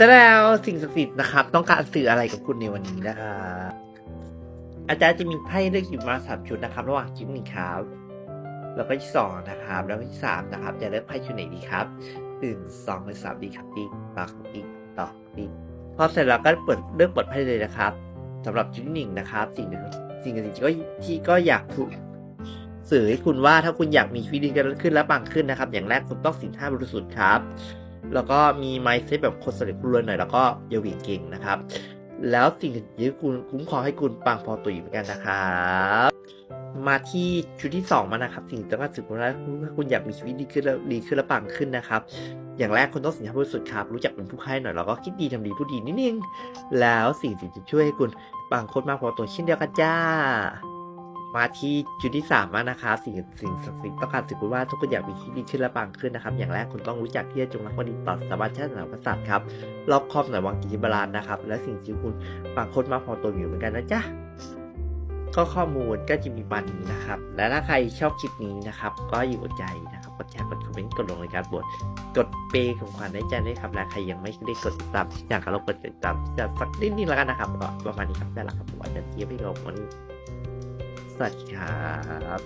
แต่แล้วสิ่งศักดิ์สิทธิ์นะครับ ต้องการสื่ออะไรกับคุณในวันนี้นะครับอาจารย์จะมีไพ่เลือกอยู่มาสามชุดนะครับ ระหว่างชุดหนึ่งครับแล้วก็ที่สองนะครับ แล้วก็ที่สามนะครับจะเลือกไพ่ชุดไหนดีครับหนึ่งสองหรือสามดีครับติ๊กปักติ๊กตอกติ๊กพอเสร็จแล้วก็เปิดเลือกเปิดไพ่เลยนะครับสำหรับชุดหนึ่งนะครับ สิ่งหนึ่งสิ่งสิ่งที่ก็ที่ก็อยากถูกสื่อให้คุณว่าถ้าคุณอยากมีชีวิตดีขึ้นและปังขึ้นนะครับ อย่างแรกคุณต้องสินห้าบริสุทธิ์ครับ แล้วก็มีไมซ์เซตแบบคนสำเร็จรวยหน่อยแล้วก็เยาวีเก่งนะครับ แล้วสิ่งที่คุณคุ้มครองให้คุณปังพอตัวอยู่เหมือนกันนะครับมาที่ชุดที่สองมานะครับ สิ่งที่ต้องการสื่อคุณว่าถ้าคุณอยากมีชีวิตดีขึ้นแล้วดีขึ้นและปังขึ้นนะครับ อย่างแรกคุณต้องสินค้าบริสุทธิ์ครับ รู้จักเป็นผู้ให้หน่อยแล้วก็คิดดีทำดีพูดดีนิดนึง แล้วสิ่งที่จะช่วยให้คุณปังโคตรมากพอตัวเช่นเดียวกันจ้า มาที่จุดที่สามมากนะคะสิ่งสิ่งศักดิ์สิทธิ์ต้องการสื่อคุณว่าทุกคนอยากมีชีวิตดีขึ้นและปังขึ้นนะครับ อย่างแรกคุณต้องรู้จักที่จะจงรักภักดีต่อสถาบันชาติศาสนากษัตริย์ครับรอบคอบหน่อยวางกิจบาลานนะครับ และสิ่งที่คุณปังคตรมากพอตัวอยู่เหมือนกันนะจ๊ะก็ข้อมูลก็จะมีประมาณนี้นะครับ และถ้าใครชอบคลิปนี้นะครับ ก็อยู่ใจนะครับกดแชร์กดคอมเมนต์กดลงในการบทกดเปย์ของขวัญให้ใจด้วยครับและใครยังไม่ได้กดติดตามอยากให้เรากดติดตามจะสักนิดนึงแล้วกันนะครับก็ประมาณนี้ครับได้ล้วครับผมอาจารย์เทียบให้เราวันนี้ วัสดีครับ